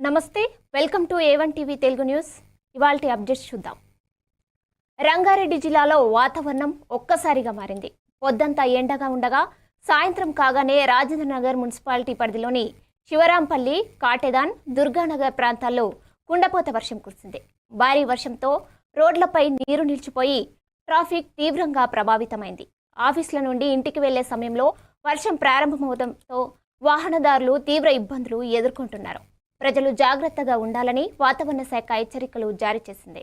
Namaste welcome to A one TV Telugu news. ఇవాల్టి updates చూద్దాం. రంగారెడ్డి జిల్లాలో వాతావరణం ఒక్కసారిగా మారింది. పొద్దంతా ఎండగా ఉండగా సాయంత్రం కాగానే రాజేంద్రనగర్ మున్సిపాలిటీ పరిధిలోని శివరాంపల్లి కాటెదాన్ దుర్గానగర్ ప్రాంతాల్లో కుండపోత వర్షం కురిసింది. భారీ వర్షంతో రోడ్లపై నీరు నిలిచిపోయి ట్రాఫిక్ తీవ్రంగా ప్రభావితమైంది. ఆఫీసుల నుండి ఇంటికి వెళ్ళే సమయంలో వర్షం ప్రారంభమవడంతో వాహనదారులు తీవ్ర ఇబ్బందులు ఎదుర్కొంటున్నారు. ప్రజలు జాగ్రత్తగా ఉండాలని వాతావరణ శాఖ హెచ్చరికలు జారీ చేసింది.